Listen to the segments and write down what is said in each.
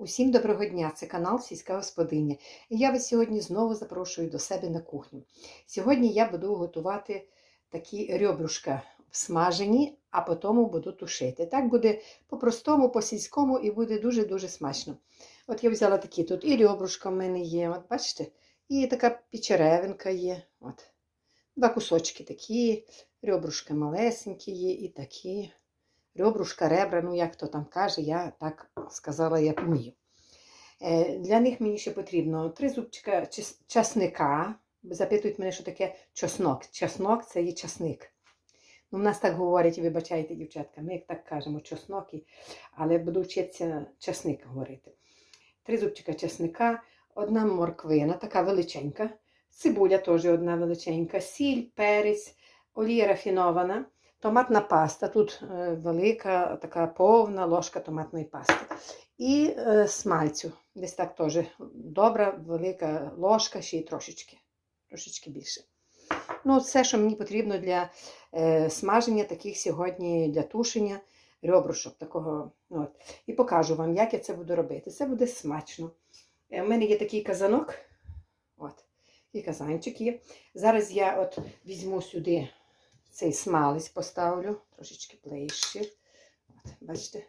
Усім доброго дня! Це канал Сільська Господиня. І я вас сьогодні знову запрошую до себе на кухню. Сьогодні я буду готувати такі ребрушка смажені, а потім буду тушити. Так буде по-простому, по-сільському і буде дуже-дуже смачно. От я взяла такі тут і ребрушка в мене є, от бачите, і така печеревинка є. От. Два кусочки такі, ребрушка малесенькі є і такі. Ребрушка, ребра, ну як хто там каже, я так сказала, як вмію. Е, Для них мені ще потрібно три зубчика час- часника. Запитують мене, що таке чеснок. Чеснок це є часник. Ну, в нас так говорять, вибачайте, дівчатка, ми так кажемо, чеснок, але буду вчитися часник говорити. Три зубчика часника, одна морквина, така величенька, цибуля теж одна величенька, сіль, перець, олія рафінована. Томатна паста, тут е, велика, така повна ложка томатної пасти. І е, смальцю. Десь так теж добра, велика ложка, ще й трошечки, трошечки більше. Ну, все, що мені потрібно для е, смаження таких сьогодні, для тушення ребрушок такого. ну, От. І покажу вам, як я це буду робити. Це буде смачно. У мене є такий казанок. От, такий казанчик є. Зараз я от візьму сюди цей смалець поставлю трошечки ближче. От, бачите?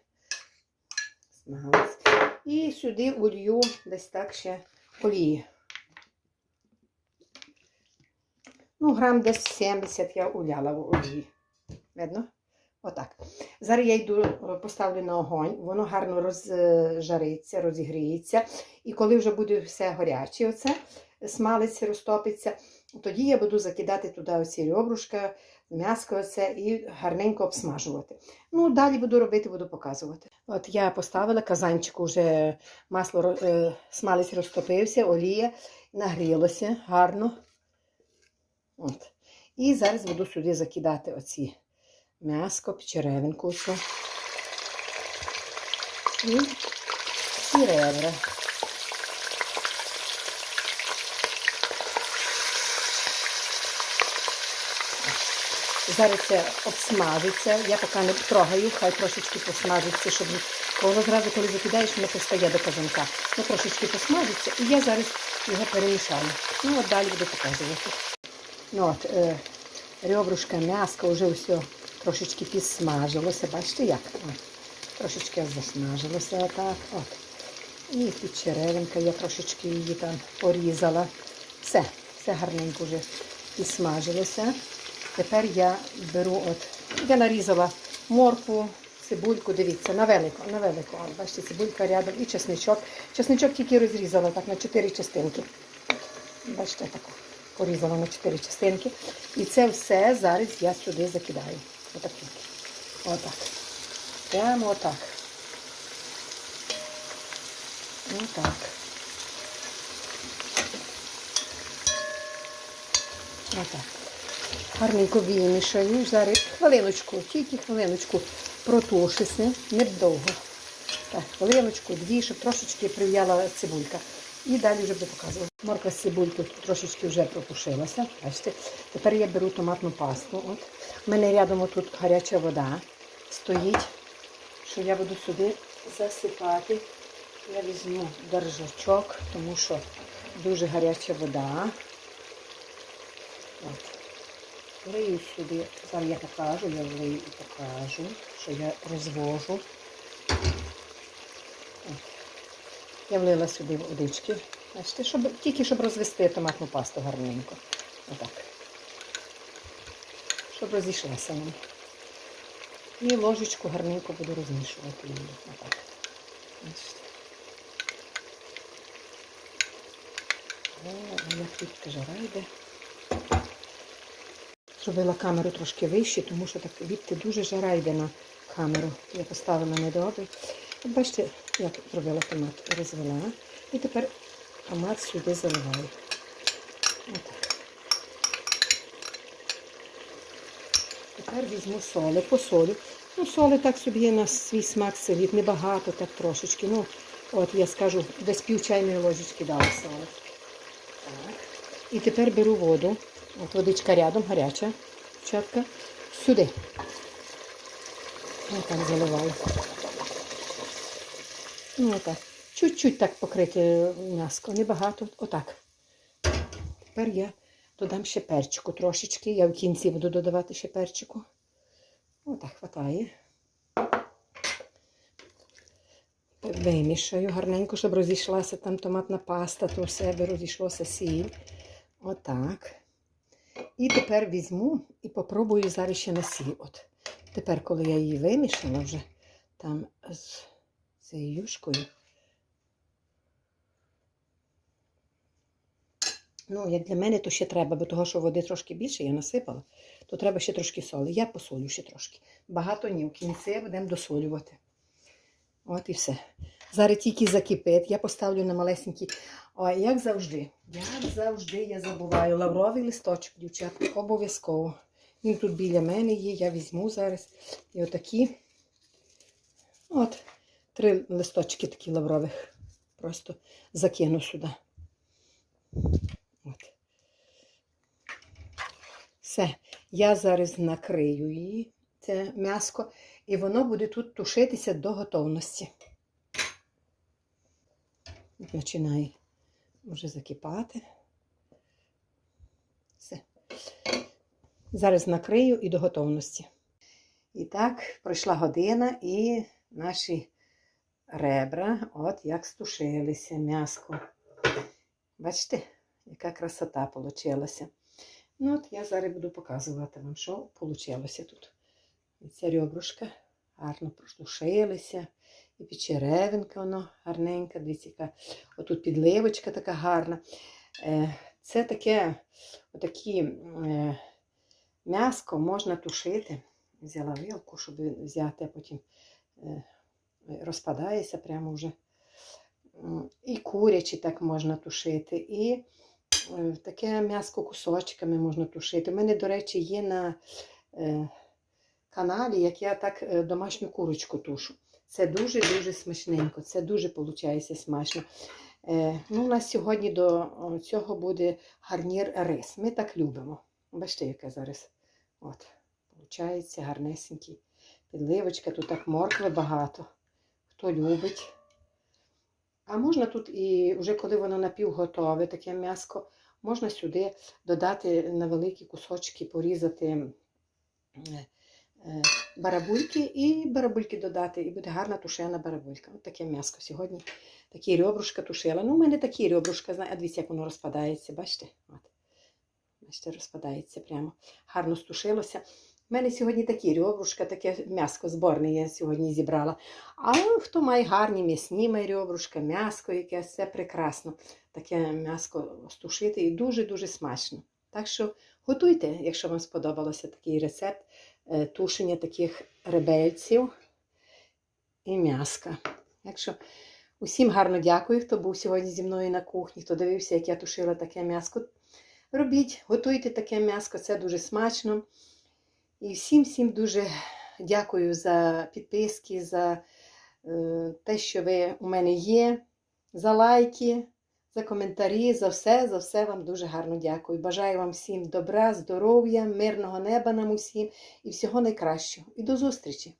Смалець. І сюди улью десь так ще олії. Ну, грам десь 70 я уляла в олії. Видно? Отак. Зараз я йду, е, поставлю на огонь, воно гарно розжариться, розігріється. І коли вже буде все гаряче, оце, смалець розтопиться, тоді я буду закидати туди оці ребрушка, м'яско оце і гарненько обсмажувати. Ну, далі буду робити, буду показувати. От я поставила казанчик, уже масло е, смалець розтопився, олія нагрілося гарно. От. І зараз буду сюди закидати оці м'яско, печеревинку. І ребра. Зараз це обсмажиться. Я поки не трогаю, хай трошечки посмажиться, щоб воно зразу, коли закидаєш, воно пристає до казанка. Ну, трошечки посмажиться, і я зараз його перемішаю. Ну, от далі буду показувати. Ну, от, е, ребрушка, м'яско вже все трошечки підсмажилося. Бачите, як? От, трошечки засмажилося отак. От. І підчеревинка, я трошечки її там порізала. Все, все гарненько вже підсмажилося. Тепер я беру, от, я нарізала моркву, цибульку, дивіться, на велико, на велико. От, бачите, цибулька рядом і чесничок. Чесничок тільки розрізала так на чотири частинки. Бачите, так порізала на чотири частинки. І це все зараз я сюди закидаю. Отак. Отак. Прямо отак. Отак. Отак. Гарненько вимішаю. Зараз хвилиночку, тільки хвилиночку протушиться, недовго. Так, хвилиночку, дві, щоб трошечки прив'яла цибулька. І далі вже буду показувати. Морква з цибулькою трошечки вже пропушилася. Бачите. Тепер я беру томатну пасту. От. У мене рядом тут гаряча вода стоїть, що я буду сюди засипати. Я візьму держачок, тому що дуже гаряча вода. От. Лию сюди, зараз я покажу, я влию і покажу, що я розвожу. Я влила сюди водички. Бачите, щоб, тільки щоб розвести томатну пасту гарненько. Отак. Щоб розійшлася нам. І ложечку гарненько буду розмішувати її. Отак. О, як тут жара йде. Зробила камеру трошки вище, тому що так відти дуже жара йде на камеру. Я поставила недобре. От бачите, як зробила томат, розвела. І тепер томат сюди заливаю. Отак. Тепер візьму соли, посолю. Ну, соли так собі на свій смак селіт, небагато, так трошечки. Ну, от я скажу, десь пів чайної ложечки дала соли. Так. І тепер беру воду. От водичка рядом, гаряча, дівчатка. Сюди. Отак заливаю. Ну, отак. чуть-чуть так покрити м'яско, небагато. Отак. Тепер я додам ще перчику трошечки. Я в кінці буду додавати ще перчику. Отак хватає. Вимішаю гарненько, щоб розійшлася там томатна паста, то в себе розійшлося сіль. Отак. І тепер візьму і попробую зараз ще на сіль. От. Тепер, коли я її вимішала вже там з цією юшкою. Ну, як для мене, то ще треба, бо того, що води трошки більше я насипала, то треба ще трошки соли. Я посолю ще трошки. Багато ні, в кінці будемо досолювати. От і все. Зараз тільки закипить, я поставлю на малесенький. Ой, як завжди. Як завжди я забуваю. Лавровий листочок, дівчатки, обов'язково. Він тут біля мене є, я візьму зараз. І отакі. От, три листочки такі лаврових. Просто закину сюди. От. Все. Я зараз накрию її, це м'яско, і воно буде тут тушитися до готовності. Починає вже закипати. Все. Зараз накрию і до готовності. І так, пройшла година і наші ребра, от як стушилися м'яско. Бачите, яка красота вийшла. Ну, от я зараз буду показувати вам, що вийшло тут. І ця ребрушка гарно прослушилися. І печеревинка воно гарненька, дивіться, яка отут підливочка така гарна. Е, Це таке отакі е, м'яско можна тушити. Взяла вилку, щоб взяти, а потім е, розпадається прямо вже. І курячі так можна тушити, і таке м'яско кусочками можна тушити. У мене, до речі, є на каналі, як я так е, домашню курочку тушу. Це дуже-дуже смачненько, це дуже виходить смачно. Е, ну, у нас сьогодні до цього буде гарнір рис. Ми так любимо. Бачите, яке зараз. От, Получається гарнесенький. Підливочка, тут так моркви багато. Хто любить. А можна тут і вже коли воно напівготове, таке м'яско, можна сюди додати на великі кусочки, порізати е, барабульки і барабульки додати, і буде гарна тушена барабулька. Ось таке м'яско сьогодні. Такі ребрушка тушила. Ну, у мене такі ребрушка, знає, а дивіться, як воно розпадається, бачите? От. Бачите, розпадається прямо. Гарно стушилося. У мене сьогодні такі ребрушка, таке м'яско зборне я сьогодні зібрала. А хто має гарні м'ясні має ребрушка, м'яско якесь, це прекрасно. Таке м'яско стушити і дуже-дуже смачно. Так що готуйте, якщо вам сподобався такий рецепт е, тушення таких ребельців і м'яска. Так що усім гарно дякую, хто був сьогодні зі мною на кухні, хто дивився, як я тушила таке м'яско. Робіть, готуйте таке м'яско, це дуже смачно. І всім всім дуже дякую за підписки, за е, те, що ви у мене є, за лайки, за коментарі, за все, за все вам дуже гарно дякую. Бажаю вам всім добра, здоров'я, мирного неба нам усім і всього найкращого. І до зустрічі!